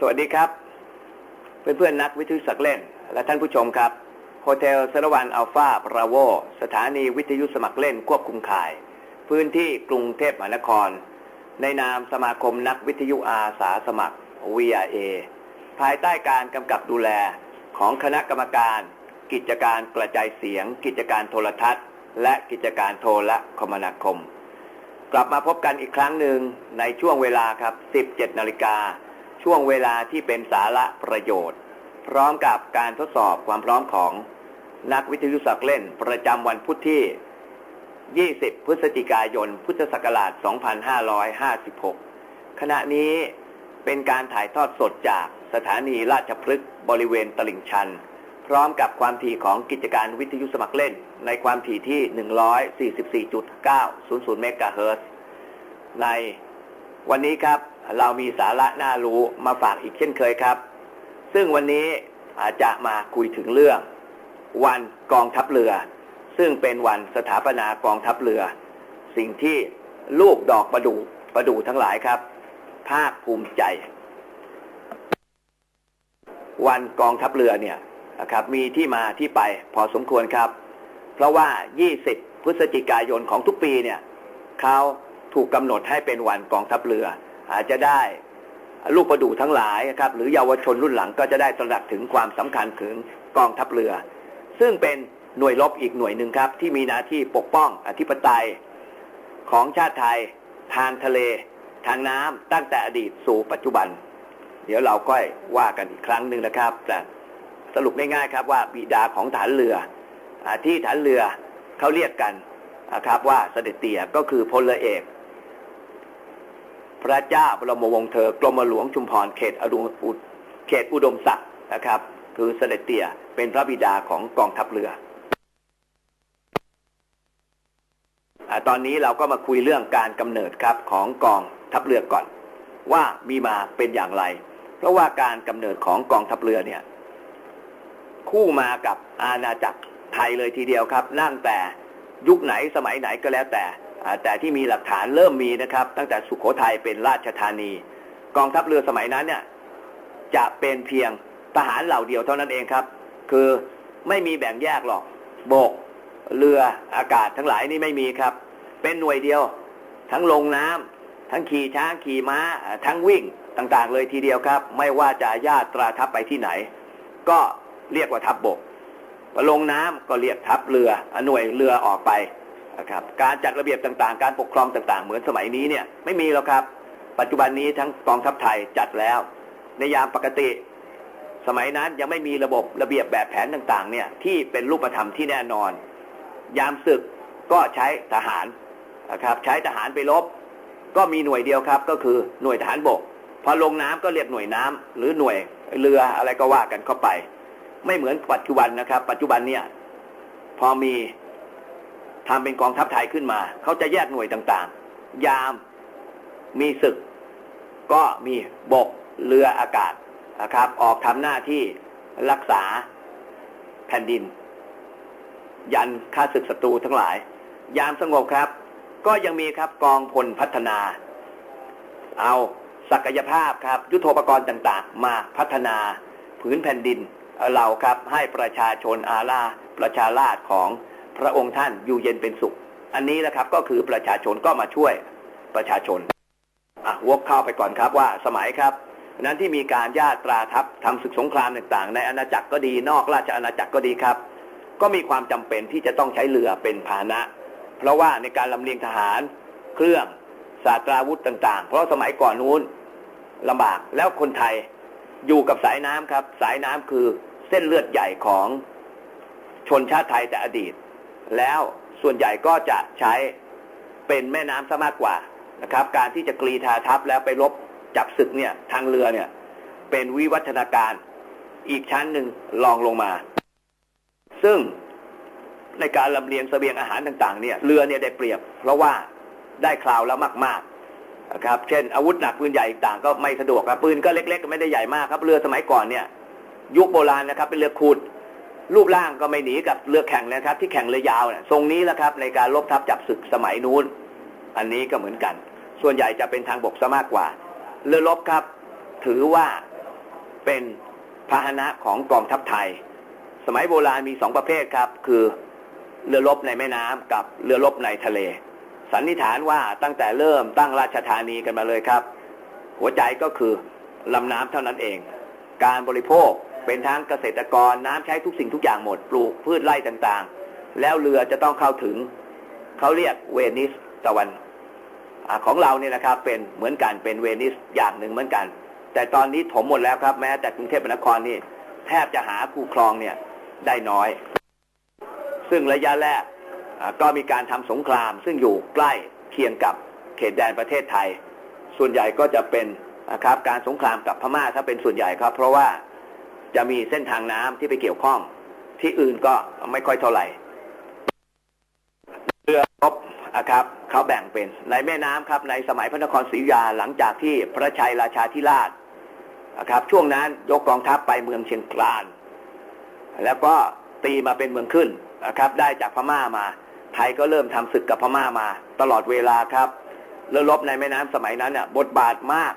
สวัสดีครับ เพื่อนๆนักวิทยุสักเล่น และท่านผู้ชมครับโฮเทลสารวันอัลฟาบราโวสถานีวิทยุสมัครเล่นควบคุมข่าย พื้นที่กรุงเทพมหานคร ในนามสมาคมนักวิทยุอาสาสมัคร VRA ภายใต้การกำกับดูแลของคณะกรรมการ กิจการกระจายเสียง กิจการโทรทัศน์ และกิจการโทรคมนาคม กลับมาพบกันอีกครั้งหนึ่งในช่วงเวลาครับ 17นาฬิกา ช่วงเวลาที่เป็นสาระประโยชน์ พร้อมกับการทดสอบความพร้อมของนักวิทยุสักเล่นประจำวันพุธที่ 20 พฤศจิกายน พุทธศักราช 2556 ขณะนี้เป็นการถ่ายทอดสดจากสถานีราชพฤกษ์บริเวณตลิ่งชัน พร้อมกับความถี่ของกิจการวิทยุสมัครเล่น ในความถี่ที่ 144.900 เมกะเฮิรตซ์ในวันนี้ครับ เรามีสาระน่ารู้มาฝากอีกเช่นเคยครับ ซึ่งวันนี้อาจจะมาคุยถึงเรื่อง วันกองทัพเรือ ซึ่งเป็นวันสถาปนากองทัพเรือ สิ่งที่ลูกดอกประดูประดูทั้งหลายครับ ภาคภูมิใจ วันกองทัพเรือเนี่ยนะครับมีที่มาที่ไปพอสมควรครับ เพราะว่า 20 พฤศจิกายนของทุกปีเนี่ยเขาถูกกำหนดให้เป็นวันกองทัพเรือ อาจจะได้ลูกประดู่ทั้งหลายครับหรือเยาวชนรุ่นหลังก็จะได้ตระหนักถึงความสำคัญถึงกองทัพเรือ ซึ่งเป็นหน่วยรบอีกหน่วยหนึ่งครับ ที่มีหน้าที่ปกป้องอธิปไตยของชาติไทย ทางทะเล ทางน้ำตั้งแต่อดีตสู่ปัจจุบัน เดี๋ยวเราก็ว่ากันอีกครั้งหนึ่งนะครับ แต่สรุปง่ายๆครับว่าบิดาของฐานเรืออที่ฐานเรือเขาเรียกกันนะครับว่าเสด็จเตี่ยก็คือพลเรือเอก พระเจ้าบรมวงศ์เธอกรมหลวงชุมพรเขตอดุอุเขตอุดมศักดิ์นะครับ คือเสด็จเตี่ยเป็นพระบิดาของกองทัพเรืออตอนนี้เราก็มาคุยเรื่องการกำเนิดครับของกองทัพเรือก่อน ว่ามีมาเป็นอย่างไร เพราะว่าการกำเนิดของกองทัพเรือเนี่ย คู่มากับอาณาจักรไทยเลยทีเดียวครับนั่งแต่ยุคไหนสมัยไหนก็แล้วแต่ แต่ที่มีหลักฐานเริ่มมีนะครับ ตั้งแต่สุขโขทัยเป็นราชธานี กองทัพเรือสมัยนั้นเนี่ยจะเป็นเพียงทหารเหล่าเดียวเท่านั้นเองครับ คือไม่มีแบ่งแยกหรอกโบกเรืออากาศทั้งหลายนี่ไม่มีครับ เป็นหน่วยเดียว ทั้งลงน้ำทั้งขี่ช้างขี่ม้าอ่าทั้งวิ่งต่างๆ เลยทีเดียวครับ ไม่ว่าจะญาตราทัพไปที่ไหน ก็เรียกว่าทัพบบกลงน้ำก็เรียกทัพเรือหน่วยเรือออกไป นะครับการจัดระเบียบต่างๆ การปกครองต่างๆ เหมือนสมัยนี้เนี่ยไม่มีแล้วครับ ปัจจุบันนี้ทั้งกองทัพไทยจัดแล้ว ในยามปกติ สมัยนั้นยังไม่มีระบบระเบียบแบบแผนต่างๆเนี่ยที่เป็นรูปธรรมที่แน่นอน ยามศึกก็ใช้ทหารนะครับใช้ทหารไปรบ ก็มีหน่วยเดียวครับ ก็คือหน่วยทหารบก พอลงน้ำก็เรียกหน่วยน้ำหรือหน่วยเรืออะไรก็ว่ากันเข้าไป ไม่เหมือนปัจจุบันนะครับ ปัจจุบันเนี่ยพอมี ทำเป็นกองทัพไทยขึ้นมา เขาจะแยกหน่วยต่างๆ ยามมีศึก ก็มีบกเรืออากาศนะครับ ออกทำหน้าที่รักษาแผ่นดิน ยันค่าศึกศัตรูทั้งหลาย ยามสงบครับ ก็ยังมีครับกองพลพัฒนา เอาศักยภาพครับ ยุทโธปกรณ์ต่างๆ มาพัฒนาผืนแผ่นดินเราครับให้ประชาชนอาลาประชาราชของ พระองค์ท่านอยู่เย็นเป็นสุข อันนี้นะครับก็คือประชาชนก็มาช่วยประชาชนอะวกเข้าไปก่อนครับว่าสมัยครับ นั้นที่มีการญาตราทัพทำศึกสงครามต่างๆ ในอาณาจักรก็ดีนอกราชอาณาจักรก็ดีครับ ก็มีความจำเป็นที่จะต้องใช้เรือเป็นพาหนะ เพราะว่าในการลำเลียงทหาร เครื่องสาตราวุธต่าง ๆ เพราะสมัยก่อนนู้นลำบากแล้วคนไทยอยู่กับสายน้ำครับ สายน้ำคือเส้นเลือดใหญ่ของชนชาติไทยแต่อดีต แล้วส่วนใหญ่ก็จะใช้เป็นแม่น้ำซะมากกว่านะครับ การที่จะกรีธาทัพแล้วไปรบจับศึกเนี่ยทางเรือเนี่ยเป็นวิวัฒนาการอีกชั้นหนึ่งรองลงมา ซึ่งในการลำเลียงเสบียงอาหารต่างๆเนี่ยเรือเนี่ยได้เปรียบ เพราะว่าได้คราวแล้วมากๆนะครับเช่น อาวุธหนักปืนใหญ่ต่างก็ไม่สะดวกครับปืนก็เล็กๆ ไม่ได้ใหญ่มากครับเรือสมัยก่อนเนี่ย ยุคโบราณนะครับ เป็นเรือขุด รูปร่างก็ไม่หนีกับเรือกแข่งนะครับ ที่แข่งเรือยาวเนี่ยทรงนี้แหละครับ ในการลบทับจับศึกสมัยนู้น อันนี้ก็เหมือนกัน ส่วนใหญ่จะเป็นทางบกซะมากกว่า เรือรบครับ ถือว่าเป็นพาหนะของกองทัพไทย สมัยโบราณมีสองประเภทครับ คือเรือรบในแม่น้ำกับเรือรบในทะเล สันนิษฐานว่าตั้งแต่เริ่มตั้งราชธานีกันมาเลยครับ หัวใจก็คือลำน้ำเท่านั้นเอง การบริโภค เป็นทั้งเกษตรกรน้ำใช้ทุกสิ่งทุกอย่างหมด ปลูกพืชไร่ต่างๆ แล้วเรือจะต้องเข้าถึง เขาเรียกเวนิสตะวันอของเราเนี่ยนะครับ เป็นเหมือนกันเป็นเวนิสอย่างหนึ่งเหมือนกัน แต่ตอนนี้ถมหมดแล้วครับ แม้แต่กรุงเทพมหานครนี่แทบจะหาคูคลองเนี่ยได้น้อย ซึ่งระยะแรกก็มีการทำสงคราม ซึ่งอยู่ใกล้เคียงกับเขตแดนประเทศไทย ส่วนใหญ่ก็จะเป็นนะครับการสงครามกับพม่าถ้าเป็นส่วนใหญ่ครับ เพราะว่า จะมีเส้นทางน้ำที่ไปเกี่ยวข้อง ที่อื่นก็ไม่ค่อยเท่าไหร่เรือรบนะครับเขาแบ่งเป็นในแม่น้ำครับในสมัยพระนครศรีอยุธยาหลังจากที่พระชัยราชาธิราชนะครับ ช่วงนั้นยกกองทัพไปเมืองเชียงคลาน แล้วก็ตีมาเป็นเมืองขึ้นนะครับได้จากพม่ามา ไทยก็เริ่มทำศึกกับพม่ามา ตลอดเวลาครับเรือรบในแม่น้ำสมัยนั้นเนี่ยบทบาทมาก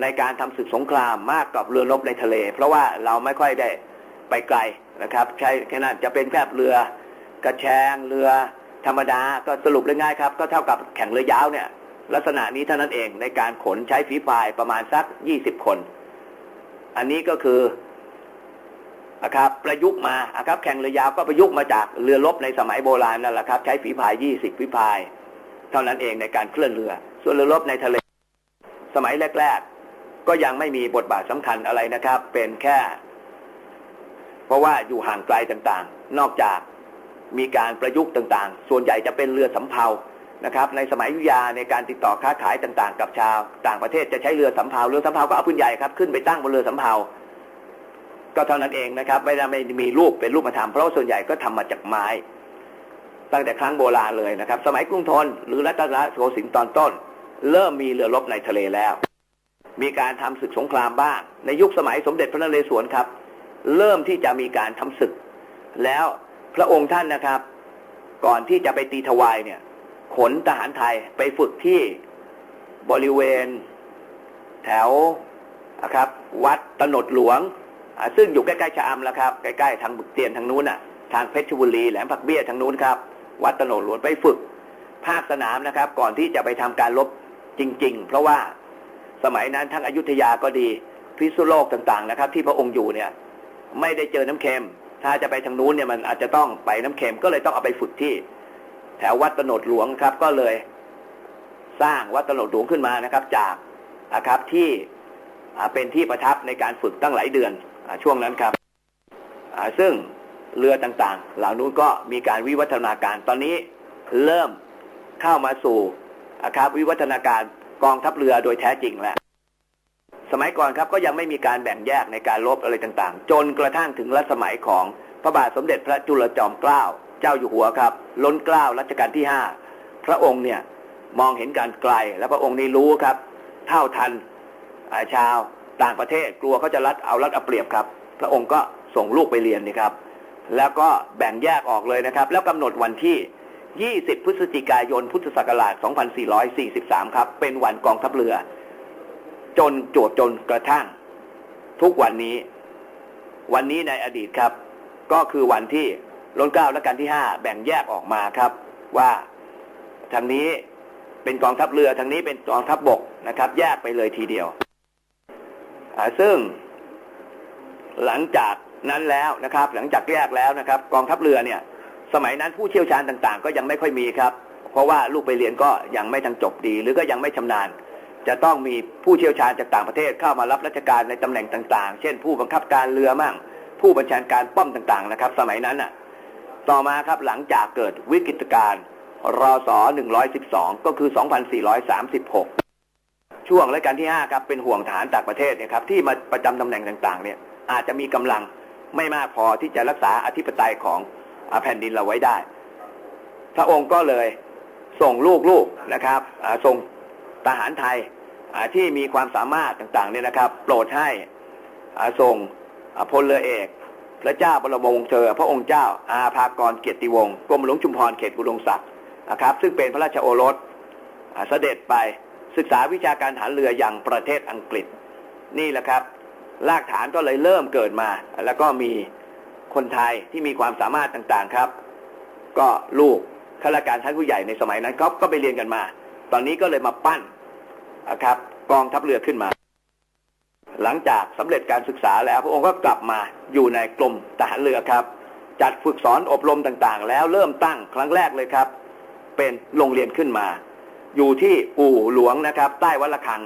ในการทำศึกสงครามมากกับเรือรบในทะเล เพราะว่าเราไม่ค่อยได้ไปไกลนะครับ ใช้แค่นั้นจะเป็นแค่เรือกระแชงเรือธรรมดาก็สรุปง่ายๆครับ ก็เท่ากับแข่งเรือยาวเนี่ย ลักษณะนี้เท่านั้นเองในการขนใช้ฝีพายประมาณสักยี่สิบคน อันนี้ก็คือนะครับประยุกต์มานะครับแข่งเรือยาวก็ประยุกต์มาจากเรือรบในสมัยโบราณนั่นแหละครับ ใช้ฝีพายยี่สิบฝีพาย เท่านั้นเองในการเคลื่อนเรือ ส่วนเรือรบในทะเล สมัยแรก ๆ ก็ยังไม่มีบทบาทสำคัญอะไรนะครับ เป็นแค่ เพราะว่าอยู่ห่างไกลต่างๆ นอกจากมีการประยุกต์ต่างๆ ส่วนใหญ่จะเป็นเรือสำเภานะครับ ในสมัยยุยาในการติดต่อค้าขายต่างๆ กับชาว ต่างประเทศจะใช้เรือสำเภาเรือสำเภาก็เอาปืนใหญ่ครับขึ้นไปตั้งบนเรือสำเภาก็เท่านั้นเองนะครับ ไม่ได้ไม่มีรูปเป็นรูปธรรมเพราะส่วนใหญ่ก็ทำมาจากไม้ ตั้งแต่ครั้งโบราณเลยนะครับ สมัยกรุงธนหรือรัตนโกสินทร์ตอนต้น เริ่มมีเรือรบในทะเลแล้ว มีการทำศึกสงครามบ้าง ในยุคสมัยสมเด็จพระนเรศวรครับ เริ่มที่จะมีการทำศึก แล้วพระองค์ท่านนะครับ ก่อนที่จะไปตีถวายเนี่ย ขนทหารไทยไปฝึกที่บริเวณ แถวนะครับ วัดตนดหลวง ซึ่งอยู่ใกล้ๆชะอำแล้วครับ ใกล้ๆทางบึกเตียนทางนู้นน่ะทางเพชรบุรีแหลมผักเบี้ยทางนู้นครับวัดตนดหลวงไปฝึก ภาคสนามนะครับ ก่อนที่จะไปทำการรบจริง ๆ เพราะว่า สมัยนั้นทั้งอยุธยาก็ดี พิษณุโลกต่างๆนะครับ ที่พระองค์อยู่เนี่ยไม่ได้เจอน้ำเค็ม ถ้าจะไปทางนู้นเนี่ยมันอาจจะต้องไปน้ำเค็มก็เลยต้องเอาไปฝึกที่ แถววัดตโนดหลวงครับ ก็เลย สร้างวัดตโนดหลวงขึ้นมานะครับ จากนะครับที่เป็นที่ประทับในการฝึกตั้งหลายเดือนอช่วงนั้นครับซึ่งเรือต่างๆ เหล่านู้นก็มีการวิวัฒนาการตอนนี้เริ่มเข้ามาสู่นะครับวิวัฒนาการ กองทัพเรือโดยแท้จริงแหล้วสมัยก่อนครับก็ยังไม่มีการแบ่งแยกในการลบอะไรต่างๆ จนกระทั่งถึงรัชสมัยของพระบาทสมเด็จพระจุลจอมเกล้าเจ้าอยู่หัวครับ ล้นเกล้ารัชกาลที่ห้าพระองค์เนี่ยมองเห็นการไกล และพระองค์นี้รู้ครับ เท่าทันอาชาวต่างประเทศกลัวเขาจะรัดเอารัดเอาเปรียบครับ พระองค์ก็ส่งลูกไปเรียนนี่ครับ แล้วก็แบ่งแยกออกเลยนะครับ แล้วกำหนดวันที่ 20 พฤศจิกายน พุทธศักราช 2443 ครับ เป็นวันกองทัพเรือ จนโจทย์จนกระทั่ง ทุกวันนี้ วันนี้ในอดีตครับ ก็คือวันที่รัชกาและการที่ห้าแบ่งแยกออกมาครับ ว่าทางนี้เป็นกองทัพเรือทางนี้เป็นกองทัพบบกนะครับ แยกไปเลยทีเดียว ซึ่งหลังจากนั้นแล้วนะครับ หลังจากแยกแล้วนะครับ กองทัพเรือเนี่ย สมัยนั้นผู้เชี่ยวชาญต่างๆ ก็ยังไม่ค่อยมีครับ เพราะว่าลูกไปเรียนก็ยังไม่ทันจบดี หรือก็ยังไม่ชำนาญ จะต้องมีผู้เชี่ยวชาญจากต่างประเทศเข้ามารับราชการในตำแหน่งต่าง ๆ เช่น ผู้บังคับการเรือมั่ง ผู้บัญชาการป้อมต่างๆนะครับ สมัยนั้นน่ะ ต่อมาครับหลังจากเกิดวิกฤตการณ์รศ112 ก็คือ 2436 ช่วงรัชกาลที่ 5 ครับ เป็นห่วงฐานต่างประเทศเนี่ยครับที่มาประจำตำแหน่งต่างๆ เนี่ยอาจจะมีกำลังไม่มากพอที่จะรักษาอธิปไตยของ แผ่นดินเราไว้ได้ พระองค์ก็เลยส่งลูกๆนะครับส่งทหารไทยที่มีความสามารถต่างๆเนี่ยนะครับ โปรดให้ส่งพลเรือเอก พระเจ้าบรมวงศ์เธอ พระองค์เจ้าอาภากรเกียรติวงศ์กรมหลวงชุมพรเขตกุดงศักดิ์นะครับ ซึ่งเป็นพระราชโอรสเสด็จไปศึกษาวิชาการฐานเรืออย่างประเทศอังกฤษนี่แหละครับรากฐานก็เลยเริ่มเกิดมา แล้วก็มี คนไทยที่มีความสามารถต่างๆครับ ก็ลูกข้าราชการชั้นผู้ใหญ่ในสมัยนั้นก็ก็ไปเรียนกันมา ตอนนี้ก็เลยมาปั้นนะครับกองทัพเรือขึ้นมา หลังจากสำเร็จการศึกษาแล้วพระองค์ก็กลับมาอยู่ในกรมทหารเรือครับ จัดฝึกสอนอบรมต่างๆ แล้วเริ่มตั้งครั้งแรกเลยครับ เป็นโรงเรียนขึ้นมา อยู่ที่อู่หลวงนะครับ ใต้วัดระฆัง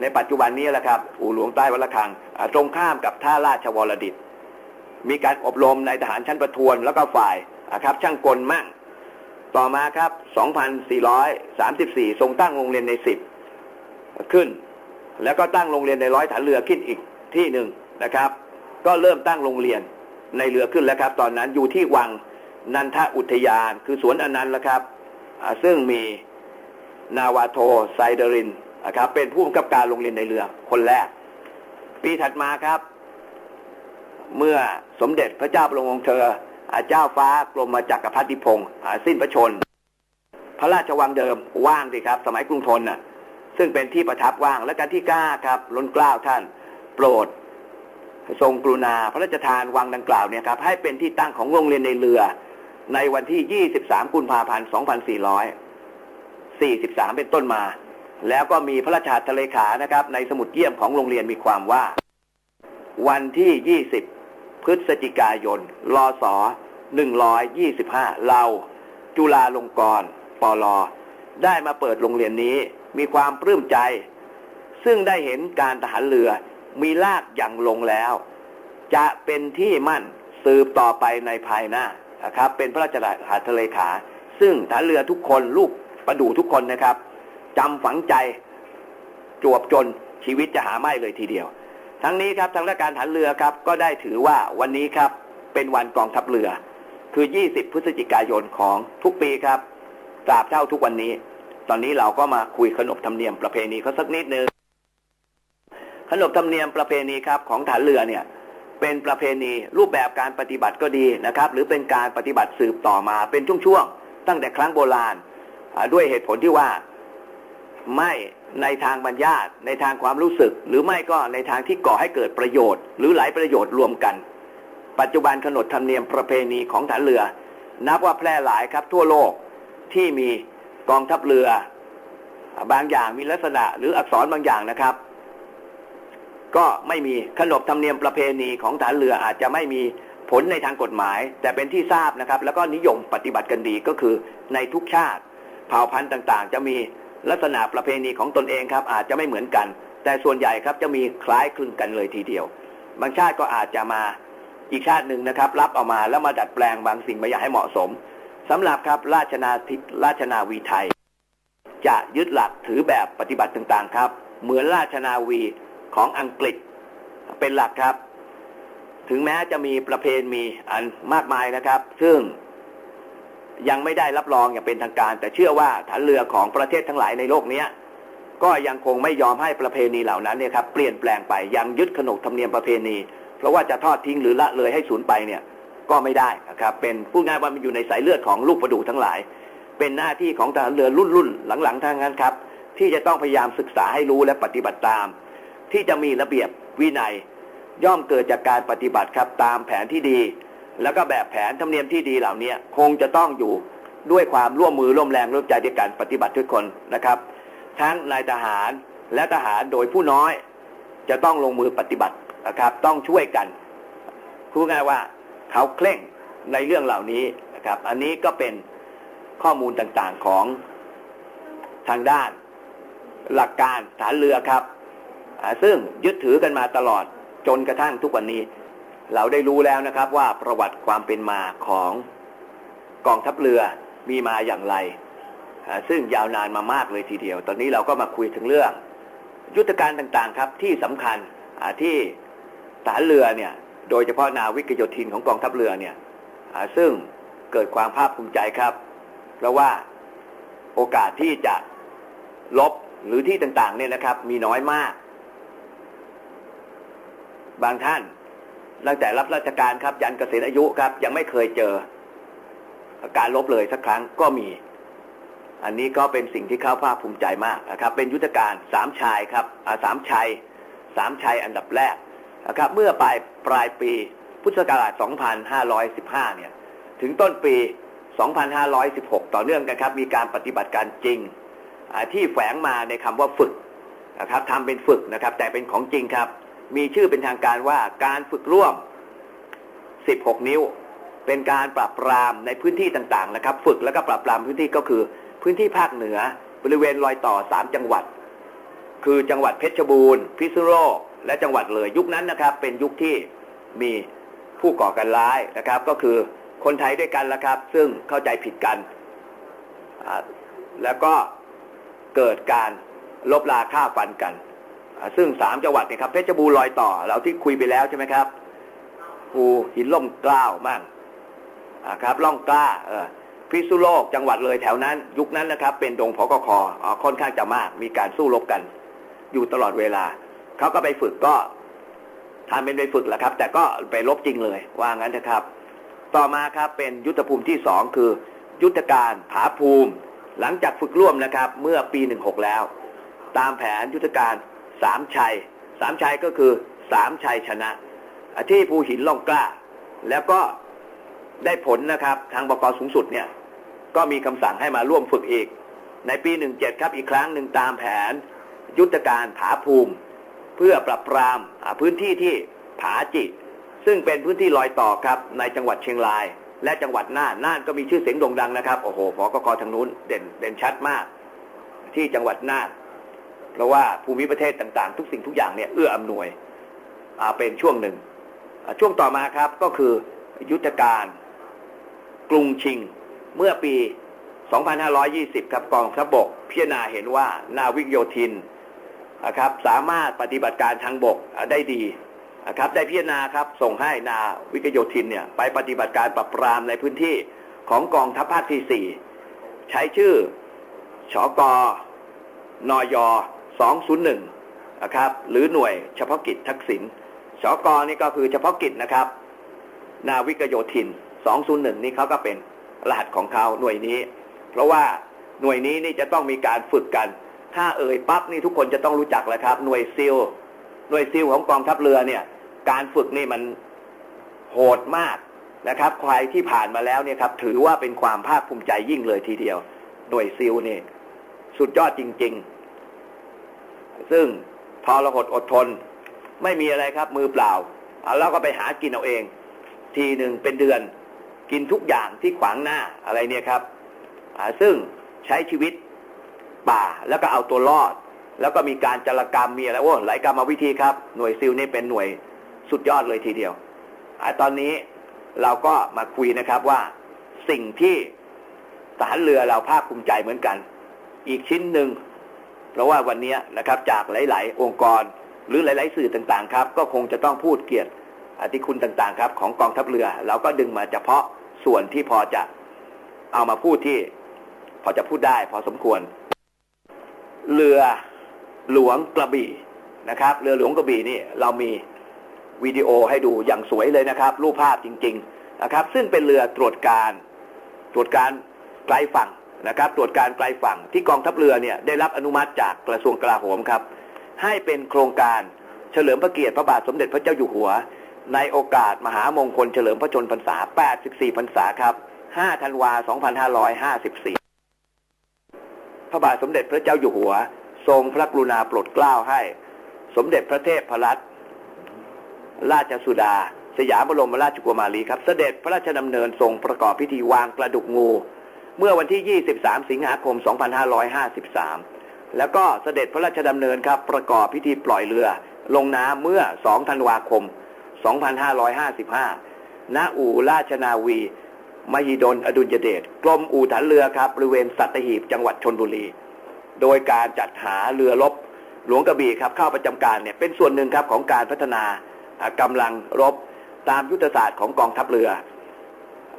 ในปัจจุบันนี้แหละครับ อู่หลวงใต้วัดระฆังตรงข้ามกับท่าราชวรดิต มีการอบรมในทหารชั้นประทวนแล้วก็ฝ่ายอ่าครับช่างกลมั่ง ต่อมาครับ 2434 ทรงตั้งโรงเรียนใน 10 ขึ้น แล้วก็ตั้งโรงเรียนในร้อยฐานเรือขึ้นอีกที่หนึ่งนะครับ ก็เริ่มตั้งโรงเรียนในเรือขึ้นแล้วครับ ตอนนั้นอยู่ที่วังนันทอุทยาน คือสวนอนันต์แล้วครับ ซึ่งมีนาวาโทไซเดรินนะครับเป็นผู้กำกับการโรงเรียนในเรือคนแรก ปีถัดมาครับ เมื่อสมเด็จพระเจ้าปรงองค์เธอเจ้าฟ้ากรมจักรพรรดิพงศ์สิ้นพระชนม์พระราชวังเดิมว่างสิครับ สมัยกรุงธนน่ะซึ่งเป็นที่ประทับว่างและการที่กล้าครับล้นเกล้าท่าน โปรด ทรงกรุณาพระราชทานวังดังกล่าวเนี่ยครับให้เป็นที่ตั้งของโรงเรียนในเรือ ในวันที่ 23 กุมภาพันธ์ 2443 เป็นต้นมา แล้วก็มีพระราชาทะเลขานะครับ ในสมุดเยี่ยมของโรงเรียนมีความว่า วันที่ 20 พฤศจิกายนรศ125 เรา จุฬาลงกรณ์ปลได้มาเปิดโรงเรียนนี้มีความปลื้มใจ ซึ่งได้เห็นการทหารเรือมีลากอย่างลงแล้ว จะเป็นที่มั่นสืบต่อไปในภายหน้านะครับ เป็นพระราชทาทะเลขา ซึ่งทหารเรือทุกคนลูกประดูทุกคนนะครับจำฝังใจจวบจนชีวิตจะหาไม่เลยทีเดียว ทั้งนี้ครับทางราชการฐานเรือครับ ก็ได้ถือว่าวันนี้ครับเป็นวันกองทัพเรือ คือ 20 พฤศจิกายนของทุกปีครับตราบเท่าทุกวันนี้ ตอนนี้เราก็มาคุยขนบธรรมเนียมประเพณีเขาสักนิดนึงขนบธรรมเนียมประเพณีครับของฐานเรือเนี่ยเป็นประเพณีรูปแบบการปฏิบัติก็ดีนะครับ หรือเป็นการปฏิบัติสืบต่อมาเป็นช่วงๆตั้งแต่ครั้งโบราณด้วยเหตุผลที่ว่าไม่ ในทางบัญญัติในทางความรู้สึก หรือไม่ก็ในทางที่ก่อให้เกิดประโยชน์ หรือหลายประโยชน์รวมกัน ปัจจุบันขนบธรรมเนียมประเพณีของฐานเรือ นับว่าแพร่หลายครับทั่วโลกที่มีกองทัพเรือบางอย่างมีลักษณะหรืออักษรบางอย่างนะครับ ก็ไม่มีขนบธรรมเนียมประเพณีของฐานเรืออาจจะไม่มีผลในทางกฎหมาย แต่เป็นที่ทราบนะครับ แล้วก็นิยมปฏิบัติกันดีก็คือในทุกชาติ เผ่าพันธุ์ต่างๆ จะมี ลักษณะประเพณีของตนเองครับอาจจะไม่เหมือนกัน แต่ส่วนใหญ่ครับจะมีคล้ายคลึงกันเลยทีเดียว บางชาติก็อาจจะมาอีกชาติหนึ่งนะครับ รับเอามาแล้วมาดัดแปลงบางสิ่งบางอย่างให้เหมาะสมสำหรับครับราชนาทิราชนาวีไทย จะยึดหลักถือแบบปฏิบัติต่างๆครับ เหมือนราชนาวีของอังกฤษเป็นหลักครับ ถึงแม้จะมีประเพณีอันมากมายนะครับ ซึ่ง ยังไม่ได้รับรองอย่างเป็นทางการ แต่เชื่อว่าฐานเรือของประเทศทั้งหลายในโลกนี้ก็ยังคงไม่ยอมให้ประเพณีเหล่านั้นเนี่ยครับเปลี่ยนแปลงไปยังยึดขนบธรรมเนียมประเพณี เพราะว่าจะทอดทิ้งหรือละเลยให้สูญไปเนี่ยก็ไม่ได้นะครับเป็นผู้ง่ายว่ามันอยู่ในสายเลือดของลูกประดูทั้งหลาย เป็นหน้าที่ของทหารเรือรุ่นรุ่นหลังๆทางนั้นครับที่จะต้องพยายามศึกษาให้รู้และปฏิบัติตาม ที่จะมีระเบียบวินัย ย่อมเกิดจากการปฏิบัติครับตามแผนที่ดี แล้วก็แบบแผนธรรมเนียมที่ดีเหล่านี้คงจะต้องอยู่ด้วยความร่วมมือร่วมแรงร่วมใจในการปฏิบัติทุกคนนะครับ ทั้งนายทหารและทหารโดยผู้น้อย จะต้องลงมือปฏิบัตินะครับ ต้องช่วยกันพูดง่ายว่าเขาเคร่งในเรื่องเหล่านี้นะครับ อันนี้ก็เป็นข้อมูลต่างๆของทางด้าน หลักการฐานเรือครับซึ่งยึดถือกันมาตลอดจนกระทั่งทุกวันนี้ เราได้รู้แล้วนะครับว่าประวัติความเป็นมาของกองทัพเรือมีมาอย่างไร ซึ่งยาวนานมามากเลยทีเดียว ตอนนี้เราก็มาคุยถึงเรื่อง ยุทธการต่างๆครับที่สำคัญที่ฐานเรือเนี่ยโดยเฉพาะนาวิกโยธินของกองทัพเรือเนี่ยซึ่งเกิดความภาคภูมิใจครับ เพราะว่าโอกาสที่จะลบหรือที่ต่างๆเนี่ยนะครับมีน้อยมาก บางท่าน ตั้งแต่รับราชการครับ ยันเกษียณอายุครับ ยังไม่เคยเจอ การลบเลยสักครั้งก็มี อันนี้ก็เป็นสิ่งที่เขาภาคภูมิใจมากนะครับ เป็นยุทธการสามชายครับสามชัยสามชัยอันดับแรกนะครับ เมื่อปลายปลายปีพุทธศักราช 2515 เนี่ย ถึงต้นปี 2516 ต่อเนื่องกันครับ มีการปฏิบัติการจริงที่แฝงมาในคำว่าฝึกนะครับทำเป็นฝึกนะครับ แต่เป็นของจริงครับ มีชื่อเป็นทางการว่าการฝึกร่วม 16 นิ้ว เป็นการปราบปรามในพื้นที่ต่างๆนะครับ ฝึกแล้วก็ปราบปรามพื้นที่ก็คือ พื้นที่ภาคเหนือบริเวณรอยต่อ 3 จังหวัด คือจังหวัดเพชรบูรณ์พิษณุโลกและจังหวัดเลยยุคนั้นนะครับ เป็นยุคที่มีผู้ก่อการร้ายนะครับ ก็คือคนไทยด้วยกันละครับ ซึ่งเข้าใจผิดกัน แล้วก็เกิดการลบลาฆ่าฟันกัน ซึ่งสามจังหวัดเนี่ยครับเพชรบูรณ์รอยต่อ เราที่คุยไปแล้วใช่ไหมครับภูหินล่มกล้ามั่งครับล่องกล้าเออพิษณุโลกจังหวัดเลยแถวนั้น ยุคนั้นนะครับ เป็นดงพกคอค่อนข้างจะมาก มีการสู้รบกัน อยู่ตลอดเวลาเขาก็ไปฝึกก็ทำเป็นไปฝึกแหละครับ แต่ก็ไปลบจริงเลย ว่างั้นนะครับ ต่อมาครับเป็นยุทธภูมิที่สองคือ ยุทธการผาภูมิ หลังจากฝึกร่วมนะครับ เมื่อปี16แล้ว ตามแผนยุทธการ สามชัยสามชัยก็คือสามชัยชนะ ที่ภูหินล่องกล้า แล้วก็ได้ผลนะครับทางบกสูงสุดเนี่ยก็มีคำสั่งให้มาร่วมฝึกอีก ในปี 17 ครับอีกครั้งหนึ่งตามแผน ยุทธการผาภูมิ เพื่อปรับปรามพื้นที่ที่ผาจิซึ่งเป็นพื้นที่รอยต่อครับในจังหวัดเชียงราย และจังหวัดน่านน่านก็มีชื่อเสียงโด่งดังนะครับโอ้โหพอกกทางนู้นเด่นเด่นชัดมาก ที่จังหวัดน่าน เพราะว่าภูมิประเทศต่างๆ ทุกสิ่งทุกอย่างเนี่ยเอื้ออำนวยเป็นช่วงหนึ่ง ช่วงต่อมาครับก็คือยุทธการกรุงชิงเมื่อปี 2520 ครับกองทัพบก พิจารณาเห็นว่านาวิกโยธินนะครับสามารถปฏิบัติการทางบกได้ดีนะครับได้พิจารณาครับส่งให้นาวิกโยธินเนี่ยไปปฏิบัติการปราบปรามในพื้นที่ของกองทัพภาคที่ 4 ใช้ชื่อชกอนย 201นะครับหรือหน่วยเฉพาะกิจทักษิณชกนี่ก็คือเฉพาะกิจนะครับ นาวิกโยธิน 201 นี่เขาก็เป็นรหัสของเขาหน่วยนี้ เพราะว่าหน่วยนี้นี่จะต้องมีการฝึกกัน ถ้าเอ่ยปั๊บนี่ทุกคนจะต้องรู้จักแล้วครับ หน่วยซิลหน่วยซิลของกองทัพเรือเนี่ย การฝึกนี่มันโหดมากนะครับใครที่ผ่านมาแล้วเนี่ยครับถือว่าเป็นความภาคภูมิใจยิ่งเลยทีเดียว หน่วยซิลนี่ สุดยอดจริง ๆ ซึ่งทรหดอดทน ไม่มีอะไรครับ มือเปล่าแล้วก็ไปหากินเอาเอง ทีหนึ่งเป็นเดือน กินทุกอย่างที่ขวางหน้าอะไรเนี่ยครับซึ่งใช้ชีวิตป่าแล้วก็เอาตัวรอด แล้วก็มีการจารกรรมมีอะไรโอ้หลายกรรมวิธีครับ หน่วยซิลนี่เป็นหน่วยสุดยอดเลยทีเดียวอตอนนี้เราก็มาคุยนะครับว่าสิ่งที่ทหารเรือเราภาคภูมิใจเหมือนกัน อีกชิ้นหนึ่ง เพราะว่าวันนี้นะครับจากหลาย ๆ องค์กร หรือหลาย ๆ สื่อต่างๆครับก็คงจะต้องพูดเกียรติอธิคุณต่างๆครับของกองทัพเรือ เราก็ดึงมาเฉพาะส่วนที่พอจะเอามาพูดที่ พอจะพูดได้พอสมควร เรือหลวงกระบี่นะครับ เรือหลวงกระบี่นี่เรามีวิดีโอให้ดูอย่างสวยเลยนะครับ รูปภาพจริง ๆ นะครับ ซึ่งเป็นเรือตรวจการตรวจการไกลฝั่ง นะครับตรวจการไกลฝั่งที่กองทัพเรือเนี่ยได้รับอนุมัติจากกระทรวงกลาโหมครับ ให้เป็นโครงการเฉลิมพระเกียรติพระบาทสมเด็จพระเจ้าอยู่หัว ในโอกาสมหามงคลเฉลิมพระชนพรรษา 84 พรรษาครับ 5 ธันวา 2554 พระบาทสมเด็จพระเจ้าอยู่หัว ทรงพระกรุณาโปรดเกล้าให้ สมเด็จพระเทพพรัตน์ราชสุดา สยามบรมราชกุมารีครับ เสด็จพระราชดำเนินทรงประกอบพิธีวางกระดูกงู เมื่อวันที่ 23 สิงหาคม 2553 แล้วก็เสด็จพระราชดำเนินครับ ประกอบพิธีปล่อยเรือ ลงน้ำเมื่อ 2 ธันวาคม 2555 ณ อู่ราชนาวี มหิดล อดุลยเดช กรมอู่ฐานเรือครับ บริเวณสัตหีบ จังหวัดชนบุรี โดยการจัดหาเรือรบหลวงกระบี่ครับเข้าประจำการเนี่ยเป็นส่วนหนึ่งครับของการพัฒนากำลังรบตามยุทธศาสตร์ของกองทัพเรือ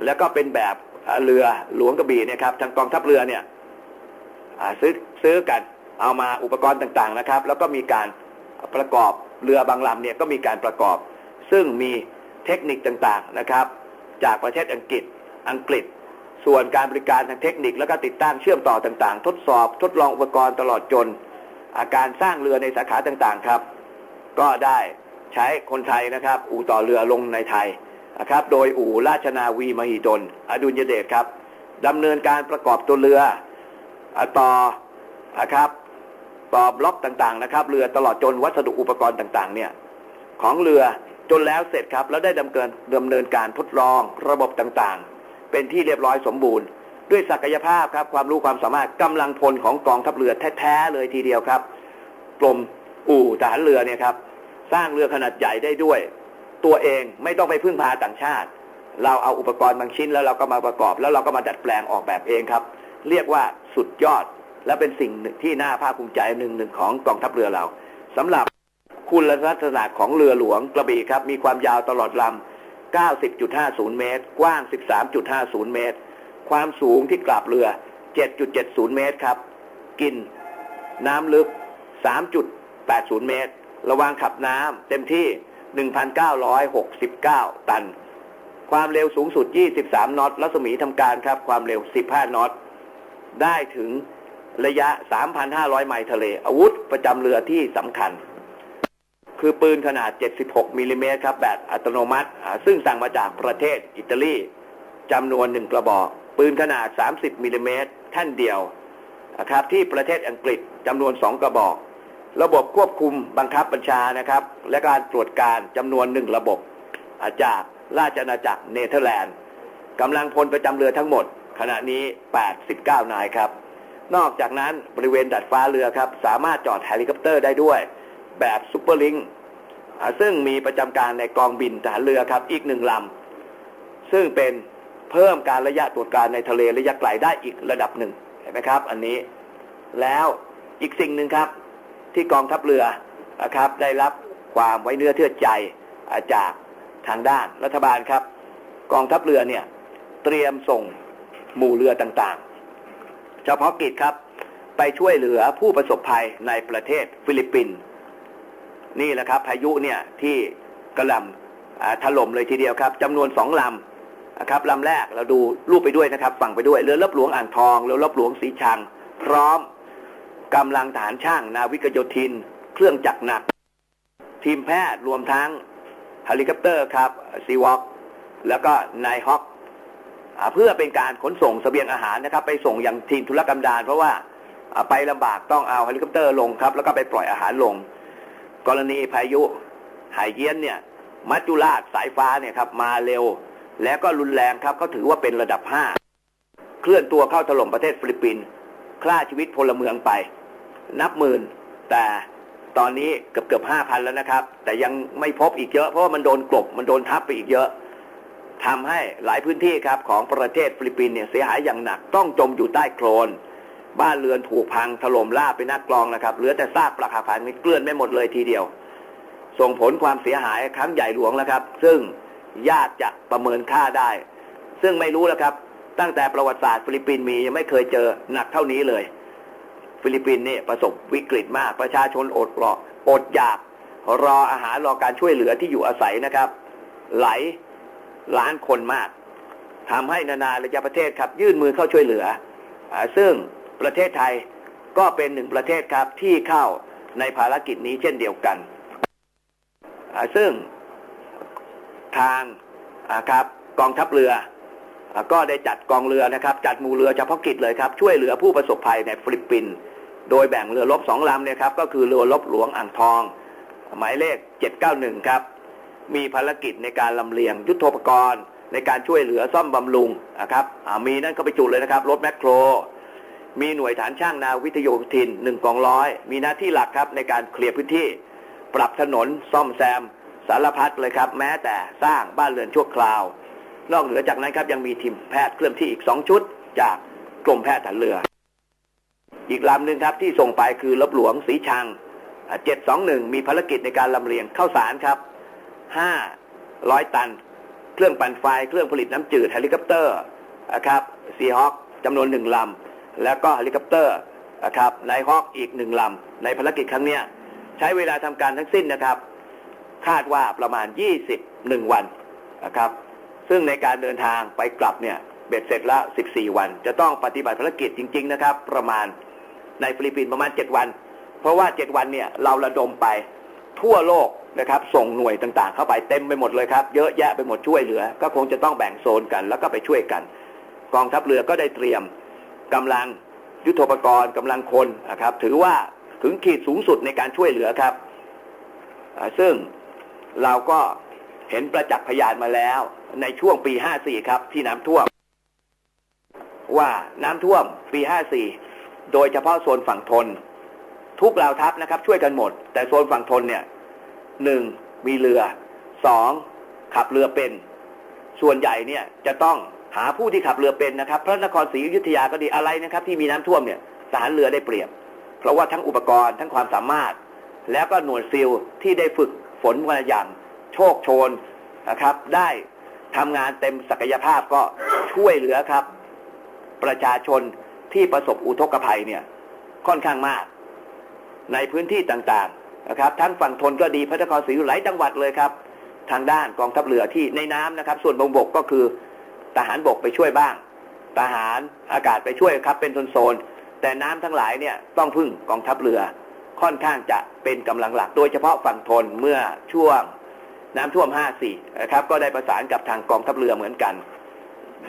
แล้วก็เป็นแบบ เรือหลวงกระบี่เนี่ยครับทางกองทัพเรือเนี่ยซื้อซื้อกันเอามาอุปกรณ์ต่างๆนะครับ แล้วก็มีการประกอบเรือบางลำเนี่ยก็มีการประกอบ ซึ่งมีเทคนิคต่างๆนะครับ จากประเทศอังกฤษอังกฤษ ส่วนการบริการทางเทคนิคแล้วก็ติดตั้งเชื่อมต่อต่างๆ ทดสอบ ทดลองอุปกรณ์ตลอดจน อาการสร้างเรือในสาขาต่างๆครับ ก็ได้ใช้คนไทยนะครับ อู่ต่อเรือลงในไทย นะครับ โดยอู่ราชนาวีมหิดล อดุลยเดชครับดำเนินการประกอบตัวเรืออะต่อนะครับต่อบล็อกต่างๆนะครับ เรือตลอดจนวัสดุอุปกรณ์ต่างๆ เนี่ยของเรือจนแล้วเสร็จครับ แล้วได้ดำเนินดำเนินการทดลองระบบต่างๆ เป็นที่เรียบร้อยสมบูรณ์ ด้วยศักยภาพครับความรู้ความสามารถกำลังพลของกองทัพเรือแท้ๆเลยทีเดียวครับกรมอู่ทหารเรือเนี่ยครับ สร้างเรือขนาดใหญ่ได้ด้วย ตัวเองไม่ต้องไปพึ่งพาต่างชาติ เราเอาอุปกรณ์บางชิ้นแล้วเราก็มาประกอบ แล้วเราก็มาดัดแปลงออกแบบเองครับ เรียกว่าสุดยอด และเป็นสิ่งที่น่าภาคภูมิใจหนึ่งหนึ่งของกองทัพเรือเราสำหรับคุณลักษณะของเรือหลวงกระบี่ครับ มีความยาวตลอดลำ90.50 เมตร กว้าง 13.50 เมตร ความสูงที่กลับเรือ 7.70 เมตรครับ กิน น้ำลึก 3.80 เมตร ระวางขับน้ำเต็มที่ 1,969 ตัน ความเร็วสูงสุด 23 นอตรัศมีทำการครับ ความเร็ว 15 นอต ได้ถึงระยะ 3,500 ไมล์ทะเล อาวุธประจำเรือที่สำคัญ คือปืนขนาด 76มิลลิเมตรครับ แบบอัตโนมัติ ซึ่งสั่งมาจากประเทศอิตาลีจำนวนหนึ่งกระบอก ปืนขนาด 30มิลลิเมตรท่านเดียวนะครับที่ประเทศอังกฤษจำนวนสองกระบอก ระบบควบคุมบังคับบัญชานะครับ และการตรวจการจำนวนหนึ่งระบบอาจากราชอาณาจักรเนเธอร์แลนด์กำลังพลประจำเรือทั้งหมด ขณะนี้ 89 นายครับ นอกจากนั้นบริเวณดัดฟ้าเรือครับ สามารถจอดเฮลิคอปเตอร์ได้ด้วย แบบซุปเปอร์ลิงซึ่งมีประจำการในกองบินทหารเรือครับอีกหนึ่งลำซึ่งเป็นเพิ่มการระยะตรวจการในทะเลระยะไกลได้อีกระดับหนึ่งเห็นไหมครับ อันนี้แล้วอีกสิ่งหนึ่งครับ ที่กองทัพเรือนะครับ ได้รับความไว้เนื้อเชื่อใจอาจากทางด้านรัฐบาลครับ กองทัพเรือเนี่ยเตรียมส่งหมู่เรือต่างๆ เฉพาะกิจครับ ไปช่วยเหลือผู้ประสบภัยในประเทศฟิลิปปินส์นี่แหละครับพายุเนี่ยที่กระลำถล่มเลยทีเดียวครับจำนวนสองลำนะครับลำแรกเราดูรูปไปด้วยนะครับ ฟังไปด้วยเรือรบหลวงอ่างทองเรือรบหลวงสีชัง พร้อม กำลังฐานช่าง นาวิกโยธิน เครื่องจักรหนัก ทีมแพทย์รวมทั้งเฮลิคอปเตอร์ครับซีวอ k แล้วก็นายฮอคเพื่อเป็นการขนส่งเสบียงอาหารนะครับ ไปส่งยังทีมธุรกันดารเพราะว่าไปลำบากต้องเอาเฮลิคอปเตอร์ลงครับ แล้วก็ไปปล่อยอาหารลง กรณีพายุหายเยียนเนี่ย มัจจุราชสายฟ้าเนี่ยครับมาเร็ว แล้วก็รุนแรงครับเขาถือว่าเป็นระดับห้าเคลื่อนตัวเข้าถล่มประเทศฟิลิปปินส์ฆ่าชีวิตพลเมืองไป นับหมื่น แต่ตอนนี้เกือบเกือบห้าพันแล้วนะครับ แต่ยังไม่พบอีกเยอะเพราะว่ามันโดนกลบมันโดนทับไปอีกเยอะทำให้หลายพื้นที่ครับของประเทศฟิลิปปินส์เนี่ยเสียหายอย่างหนักต้องจมอยู่ใต้โคลนบ้านเรือนถูกพังถล่มราไปนักกลองนะครับเหลือแต่ซากปลักหักพังเกลื่อนไม่หมดเลยทีเดียว ส่งผลความเสียหายครั้งใหญ่หลวงแล้วครับ ซึ่งยากจะประเมินค่าได้ ซึ่งไม่รู้แล้วครับ ตั้งแต่ประวัติศาสตร์ฟิลิปปินส์มียังไม่เคยเจอหนักเท่านี้เลย ฟิลิปปินส์เนี่ยประสบวิกฤตมาก ประชาชนอดรออดอยากรออาหารรอการช่วยเหลือที่อยู่อาศัยนะครับ ไหลล้านคนมากทำให้นานาระยะประเทศครับ ยื่นมือเข้าช่วยเหลืออซึ่งประเทศไทยก็เป็นหนึ่งประเทศครับที่เข้าในภารกิจนี้เช่นเดียวกัน ซึ่งทางครับกองทัพเรืออก็ได้จัดกองเรือนะครับ จัดหมู่เรือเฉพาะกิจเลยครับ ช่วยเหลือผู้ประสบภัยในฟิลิปปินส์ โดยแบ่งเรือรบสองลำเนี่ยครับก็คือเรือรบหลวงอ่างทอง หมายเลข 791 ครับ มีภารกิจในการลำเลียง ยุทโธปกรณ์ ในการช่วยเหลือซ่อมบำรุงนะครับมีนั่นก็ไปจุดเลยนะครับรถแมคโคร มีหน่วยฐานช่างนาวิทยุทินหนึ่งกองร้อยมีหน้าที่หลักครับในการเคลียร์พื้นที่ ปรับถนนซ่อมแซม สารพัดเลยครับ แม้แต่สร้างบ้านเรือนชั่วคราวนอกเหนือจากนั้นครับยังมีทีมแพทย์เคลื่อนที่อีกสองชุด จากกรมแพทย์ฐานเรือ อีกลำหนึ่งครับที่ส่งไปคือรบหลวงสีชังเจ็ดสองหนึ่งมีภารกิจในการลำเลียงข้าวสารครับห้าร้อยตัน เครื่องปั่นไฟ เครื่องผลิตน้ำจืดเฮลิคอปเตอร์นะครับซีฮอคจำนวนหนึ่งลำ แล้วก็เฮลิคอปเตอร์นะครับไนฮอคอีกหนึ่งลำ ในภารกิจครั้งนี้ใช้เวลาทำการทั้งสิ้นนะครับ คาดว่าประมาณ 21 วันนะครับ ซึ่งในการเดินทางไปกลับเนี่ยเบ็ดเสร็จล้ว14 วัน จะต้องปฏิบัติภารกิจจริง ๆ นะครับ ประมาณ ในฟิลิปปินส์ประมาณ7วัน เพราะว่า7วันเนี่ยเราระดมไปทั่วโลกนะครับส่งหน่วยต่างๆ เข้าไปเต็มไปหมดเลยครับ เยอะแยะไปหมดช่วยเหลือ ก็คงจะต้องแบ่งโซนกัน แล้วก็ไปช่วยกัน กองทัพเรือก็ได้เตรียมกำลังยุทโธปกรณ์กำลังคนนะครับ ถือว่าถึงขีดสูงสุดในการช่วยเหลือครับ ซึ่งเราก็เห็นประจักษ์พยานมาแล้วในช่วงปี 54 ครับ ที่น้ำท่วม ว่าน้ำท่วมปี 54 โดยเฉพาะโซนฝั่งทน ทุกเหล่าทัพนะครับ ช่วยกันหมด แต่โซนฝั่งทนเนี่ยหนึ่งมีเรือสองขับเรือเป็น ส่วนใหญ่เนี่ยจะต้องหาผู้ที่ขับเรือเป็นนะครับ พระนครศรีอยุธยาก็ดีอะไรนะครับ ที่มีน้ำท่วมเนี่ยทหารเรือได้เปรียบ เพราะว่าทั้งอุปกรณ์ทั้งความสามารถ แล้วก็หน่วยซิลที่ได้ฝึกฝนมาอย่างโชคโชนนะครับ ได้ทำงานเต็มศักยภาพก็ช่วยเหลือครับ ประชาชน ที่ประสบอุทกภัยเนี่ยค่อนข้างมาก ในพื้นที่ต่างๆนะครับ ทั้งฝั่งทนก็ดีพระนครศรีอยุธยาหลายจังหวัดเลยครับ ทางด้านกองทัพเรือที่ในน้ำนะครับ ส่วนบงบกก็คือทหารบกไปช่วยบ้างทหารอากาศไปช่วยครับ เป็นโซนๆแต่น้ำทั้งหลายเนี่ยต้องพึ่งกองทัพเรือค่อนข้างจะเป็นกำลังหลัก โดยเฉพาะฝั่งทนเมื่อช่วงน้ำท่วม 54 นะครับ ก็ได้ประสานกับทางกองทัพเรือเหมือนกัน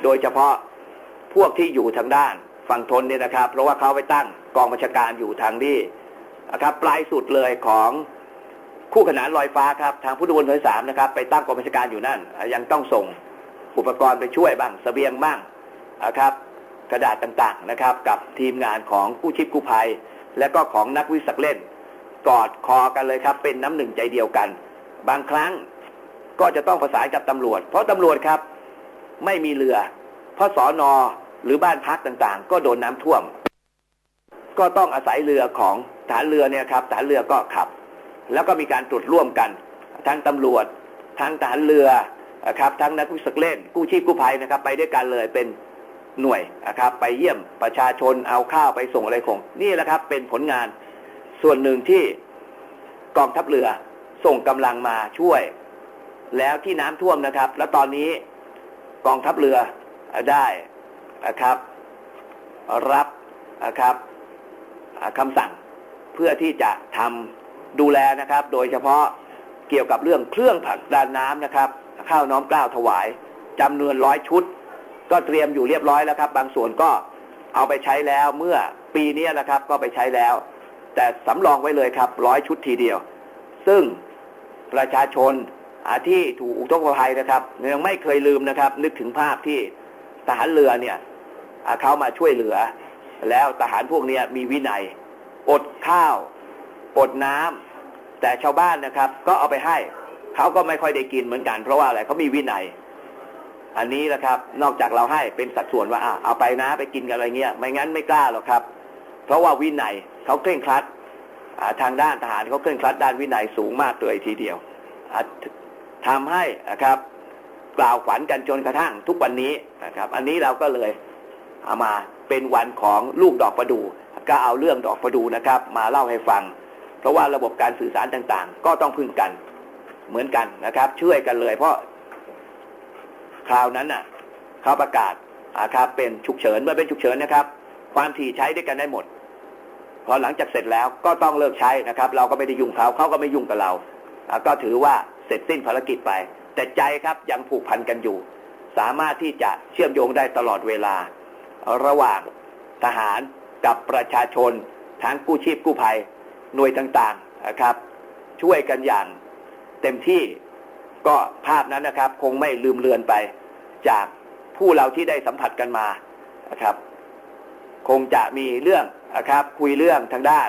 โดยเฉพาะพวกที่อยู่ทางด้าน ฝั่งทนเนี่ยนะครับ เพราะว่าเขาไปตั้งกองบัญชาการอยู่ทางที่นะครับ ปลายสุดเลยของคู่ขนานลอยฟ้าครับทางพุทธบนเผยสามนะครับ ไปตั้งกองบัญชาการอยู่นั่น ยังต้องส่งอุปกรณ์ไปช่วยบ้างเสบียงบ้างนะครับ กระดาษต่างๆนะครับ กับทีมงานของกู้ชีพกู้ภัย และก็ของนักวิสักเล่น กอดคอกันเลยครับ เป็นน้ำหนึ่งใจเดียวกัน บางครั้งก็จะต้องประสานกับตำรวจ เพราะตำรวจครับ ไม่มีเรือเพราะสอนอ หรือบ้านพักต่างๆ ก็โดนน้ำท่วม ก็ต้องอาศัยเรือของฐานเรือเนี่ยครับฐานเรือก็ขับ แล้วก็มีการตรวจร่วมกันทั้งตำรวจทั้งฐานเรือนะครับทั้งนักวิสักเล่น กู้ชีพกู้ภัยนะครับ ไปด้วยกันเลยเป็นหน่วยนะครับ ไปเยี่ยมประชาชนเอาข้าวไปส่งอะไรของนี่แหละครับ เป็นผลงานส่วนหนึ่งที่กองทัพเรือส่งกำลังมาช่วย แล้วที่น้ำท่วมนะครับ แล้วตอนนี้กองทัพเรือได้ นะครับ รับนะครับอ่าคำสั่งเพื่อที่จะทำดูแลนะครับ โดยเฉพาะเกี่ยวกับเรื่องเครื่องผักดันน้ำนะครับ ข้าวน้อมกล้าวถวายจำนวนร้อยชุด ก็เตรียมอยู่เรียบร้อยแล้วครับ บางส่วนก็เอาไปใช้แล้วเมื่อปีนี้นะครับ ก็ไปใช้แล้ว แต่สำรองไว้เลยครับร้อยชุดทีเดียว ซึ่งประชาชนอาที่ถูกอุทกภัยนะครับยังไม่เคยลืมนะครับ นึกถึงภาพที่ ทหารเรือเนี่ยเขามาช่วยเหลือ แล้วทหารพวกนี้มีวินัย อดข้าว อดน้ำแต่ชาวบ้านนะครับ ก็เอาไปให้เขาก็ไม่ค่อยได้กินเหมือนกัน เพราะว่าอะไรเขามีวินัย อันนี้นะครับ นอกจากเราให้เป็นสัดส่วนว่าอะเอาไปนะไปกินกันอะไรเงี้ย ไม่งั้นไม่กล้าหรอกครับ เพราะว่าวินัยเขาเคร่งครัดทางด้านทหารเขาเคร่งครัดด้านวินัยสูงมากเลยทีเดียวอะทำให้นะครับ กล่าวขวัญกันจนกระทั่งทุกวันนี้นะครับ อันนี้เราก็เลยเอามาเป็นวันของลูกดอกประดูก็เอาเรื่องดอกประดูนะครับ มาเล่าให้ฟัง เพราะว่าระบบการสื่อสารต่างๆ ก็ต้องพึ่งกันเหมือนกันนะครับ ช่วยกันเลยเพราะคราวนั้นน่ะเขาประกาศนะครับเป็นฉุกเฉินเมื่อเป็นฉุกเฉินนะครับ ความถี่ใช้ด้วยกันได้หมด พอหลังจากเสร็จแล้วก็ต้องเลิกใช้นะครับ เราก็ไม่ได้ยุ่งเขาเขาก็ไม่ยุ่งกับเรา ก็ถือว่าเสร็จสิ้นภารกิจไป แต่ใจครับยังผูกพันกันอยู่ สามารถที่จะเชื่อมโยงได้ตลอดเวลา ระหว่างทหารกับประชาชนทั้งกู้ชีพกู้ภัยหน่วยต่างๆนะครับ ช่วยกันอย่างเต็มที่ก็ภาพนั้นนะครับ คงไม่ลืมเลือนไป จากผู้เราที่ได้สัมผัสกันมานะครับ คงจะมีเรื่องนะครับ คุยเรื่องทางด้าน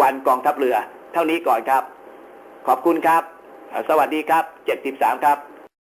วันกองทัพเรือ เท่านี้ก่อนครับ ขอบคุณครับ สวัสดีครับ 73 ครับ